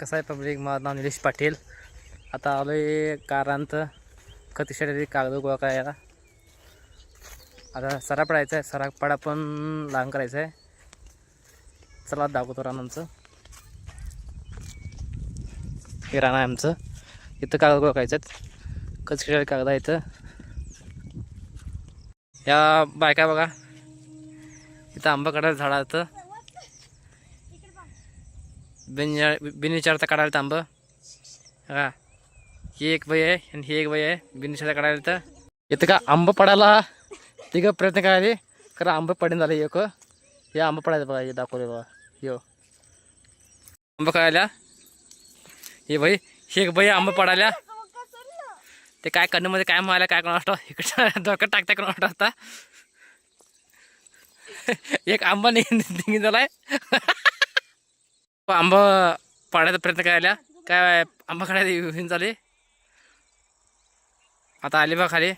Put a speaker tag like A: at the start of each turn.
A: कसं आहे पब्लिक? माझं नाव निलेश पाटील. आता आलो आहे कारांत. खतीसाठी कागद गोळा करायला. आता सरा पडायचा आहे. सरापाडा पण लहान करायचा आहे. चला दाखवतो रान आमचं हे रान आहे आमचं. इथं कागद गोळा करायचं आहेत. खतीसाठी कागद आहे इथं. या बायका बघा. इथं आंबा काढायला झाड बिनविचारता काढायला तांब हा. ही एक बाई आहे आणि ही एक बाई आहे. बिनविचारता काढायला तर. इथं का आंबा पडायला? तिघं प्रयत्न करायचे खरं आंबा पडेन झालं एक. हे आंबा पडायचं बघा हे दाखवले बघा. यो. आंबा करायला. हे बाई हे एक बाई आंबा पडायला. ते काय कन्नमध्ये काय म्हणायला काय कोणा असतो इकडं डोक्यात टाकता कोण वाटत आता. एक आंबा निघून झालाय. आंबा पाडायचा प्रयत्न करायला. काय आंबा काढायला येऊन झाले आता आले बा खाली.